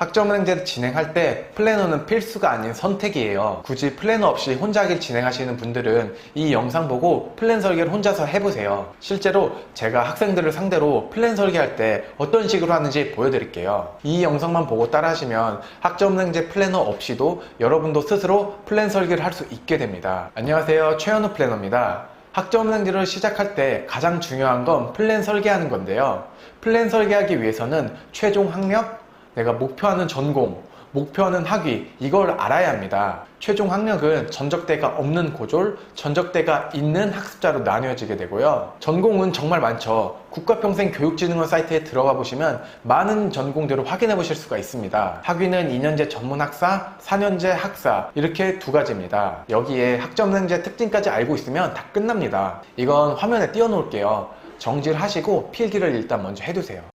학점은행제를 진행할 때 플래너는 필수가 아닌 선택이에요. 굳이 플래너 없이 혼자 하기를 진행하시는 분들은 이 영상 보고 플랜 설계를 혼자서 해보세요. 실제로 제가 학생들을 상대로 플랜 설계할 때 어떤 식으로 하는지 보여드릴게요. 이 영상만 보고 따라하시면 학점은행제 플래너 없이도 여러분도 스스로 플랜 설계를 할 수 있게 됩니다. 안녕하세요. 최현우 플래너입니다. 학점은행제를 시작할 때 가장 중요한 건 플랜 설계하는 건데요. 플랜 설계하기 위해서는 최종 학력, 내가 목표하는 전공, 목표하는 학위, 이걸 알아야 합니다. 최종 학력은 전적대가 없는 고졸, 전적대가 있는 학습자로 나뉘어지게 되고요. 전공은 정말 많죠. 국가평생교육진흥원 사이트에 들어가 보시면 많은 전공들을 확인해 보실 수가 있습니다. 학위는 2년제 전문학사, 4년제 학사, 이렇게 두 가지입니다. 여기에 학점행제 특징까지 알고 있으면 다 끝납니다. 이건 화면에 띄워 놓을게요. 정지를 하시고 필기를 일단 먼저 해두세요.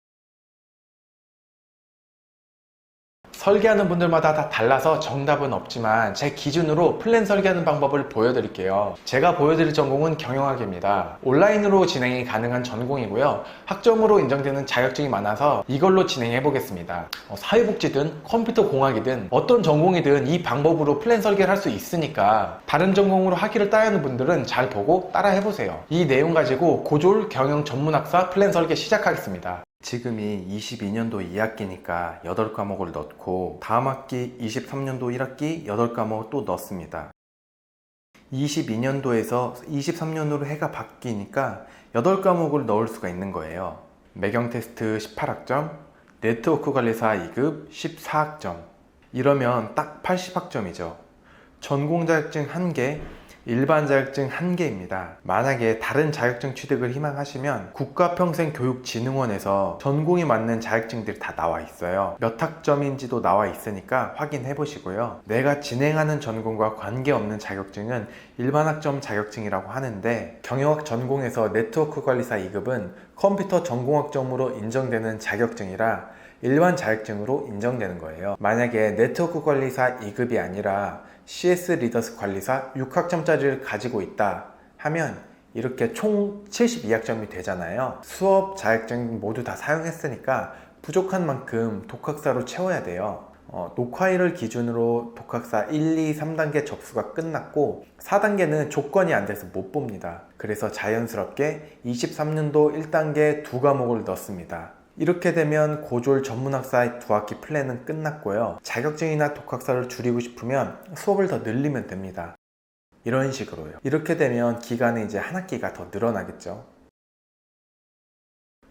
설계하는 분들마다 다 달라서 정답은 없지만 제 기준으로 플랜 설계하는 방법을 보여드릴게요. 제가 보여드릴 전공은 경영학입니다. 온라인으로 진행이 가능한 전공이고요. 학점으로 인정되는 자격증이 많아서 이걸로 진행해 보겠습니다. 어, 사회복지든 컴퓨터 공학이든 어떤 전공이든 이 방법으로 플랜 설계를 할 수 있으니까 다른 전공으로 학위를 따야 하는 분들은 잘 보고 따라 해보세요. 이 내용 가지고 고졸 경영 전문학사 플랜 설계 시작하겠습니다. 지금이 22년도 2학기니까 8과목을 넣고 다음 학기 23년도 1학기 8과목을 또 넣습니다. 22년도에서 23년으로 해가 바뀌니까 8과목을 넣을 수가 있는 거예요. 매경 테스트 18학점, 네트워크 관리사 2급 14학점. 이러면 딱 80학점이죠. 전공 자격증 1개, 일반 자격증 1개입니다. 만약에 다른 자격증 취득을 희망하시면 국가평생교육진흥원에서 전공이 맞는 자격증들이 다 나와 있어요. 몇 학점인지도 나와 있으니까 확인해 보시고요. 내가 진행하는 전공과 관계없는 자격증은 일반 학점 자격증이라고 하는데 경영학 전공에서 네트워크 관리사 2급은 컴퓨터 전공학점으로 인정되는 자격증이라 일반 자격증으로 인정되는 거예요. 만약에 네트워크 관리사 2급이 아니라 CS 리더스 관리사 6학점짜리를 가지고 있다 하면 이렇게 총 72학점이 되잖아요. 수업, 자격증 모두 다 사용했으니까 부족한 만큼 독학사로 채워야 돼요. 어, 녹화일을 기준으로 독학사 1, 2, 3단계 접수가 끝났고 4단계는 조건이 안 돼서 못 봅니다. 그래서 자연스럽게 23년도 1단계 두 과목을 넣습니다. 이렇게 되면 고졸 전문학사의 두 학기 플랜은 끝났고요. 자격증이나 독학사를 줄이고 싶으면 수업을 더 늘리면 됩니다. 이런 식으로요. 이렇게 되면 기간이 이제 한 학기가 더 늘어나겠죠.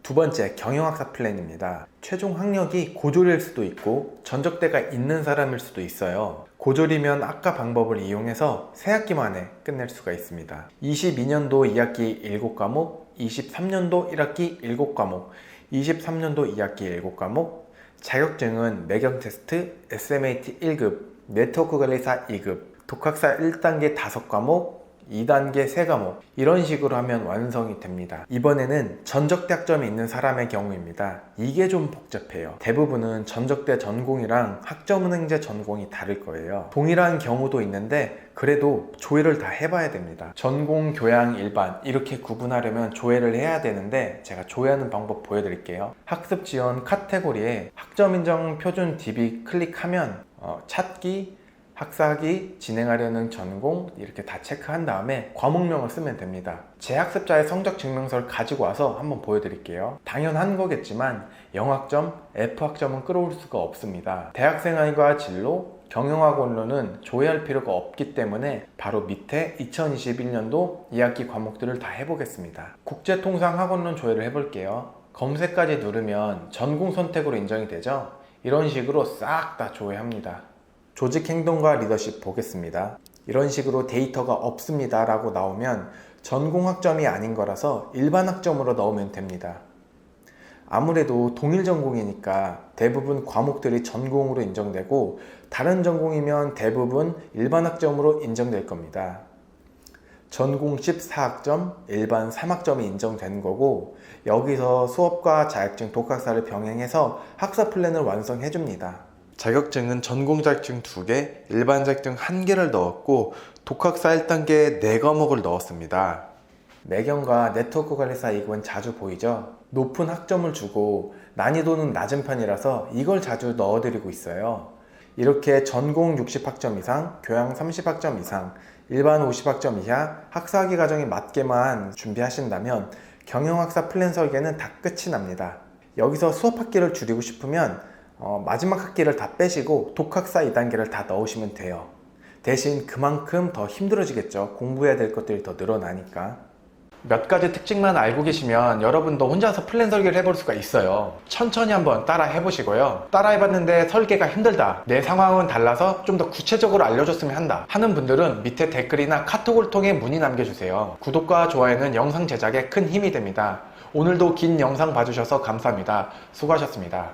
두 번째, 경영학사 플랜입니다. 최종 학력이 고졸일 수도 있고 전적대가 있는 사람일 수도 있어요. 고졸이면 아까 방법을 이용해서 세 학기 만에 끝낼 수가 있습니다. 22년도 2학기 7과목, 23년도 1학기 7과목, 23년도 2학기 7과목, 자격증은 매경 테스트, SMAT 1급, 네트워크 관리사 2급, 독학사 1단계 5과목, 2단계 3과목 이런 식으로 하면 완성이 됩니다. 이번에는 전적대 학점이 있는 사람의 경우입니다. 이게 좀 복잡해요. 대부분은 전적대 전공이랑 학점은행제 전공이 다를 거예요. 동일한 경우도 있는데 그래도 조회를 다 해봐야 됩니다. 전공, 교양, 일반 이렇게 구분하려면 조회를 해야 되는데 제가 조회하는 방법 보여드릴게요. 학습 지원 카테고리에 학점 인정 표준 DB 클릭하면 어, 찾기 학사학위 진행하려는 전공 이렇게 다 체크한 다음에 과목명을 쓰면 됩니다. 제 학습자의 성적 증명서를 가지고 와서 한번 보여드릴게요. 당연한 거겠지만 영학점, F학점은 끌어올 수가 없습니다. 대학생활과 진로, 경영학원로는 조회할 필요가 없기 때문에 바로 밑에 2021년도 2학기 과목들을 다 해보겠습니다. 국제통상학원론 조회를 해볼게요. 검색까지 누르면 전공 선택으로 인정이 되죠? 이런 식으로 싹 다 조회합니다. 조직 행동과 리더십 보겠습니다. 이런 식으로 데이터가 없습니다 라고 나오면 전공 학점이 아닌 거라서 일반 학점으로 넣으면 됩니다. 아무래도 동일 전공이니까 대부분 과목들이 전공으로 인정되고 다른 전공이면 대부분 일반 학점으로 인정될 겁니다. 전공 14학점, 일반 3학점이 인정되는 거고 여기서 수업과 자격증, 독학사를 병행해서 학사 플랜을 완성해 줍니다. 자격증은 전공 자격증 2개, 일반 자격증 1개를 넣었고 독학사 1단계 4과목을 넣었습니다. 매경과 네트워크 관리사 2급은 자주 보이죠? 높은 학점을 주고 난이도는 낮은 편이라서 이걸 자주 넣어드리고 있어요. 이렇게 전공 60학점 이상, 교양 30학점 이상, 일반 50학점 이하 학사학위 과정에 맞게만 준비하신다면 경영학사 플랜 설계는 다 끝이 납니다. 여기서 수업 학기를 줄이고 싶으면 어, 마지막 학기를 다 빼시고 독학사 2단계를 다 넣으시면 돼요. 대신 그만큼 더 힘들어지겠죠. 공부해야 될 것들이 더 늘어나니까. 몇 가지 특징만 알고 계시면 여러분도 혼자서 플랜 설계를 해볼 수가 있어요. 천천히 한번 따라 해보시고요. 따라 해봤는데 설계가 힘들다. 내 상황은 달라서 좀 더 구체적으로 알려줬으면 한다. 하는 분들은 밑에 댓글이나 카톡을 통해 문의 남겨주세요. 구독과 좋아요는 영상 제작에 큰 힘이 됩니다. 오늘도 긴 영상 봐주셔서 감사합니다. 수고하셨습니다.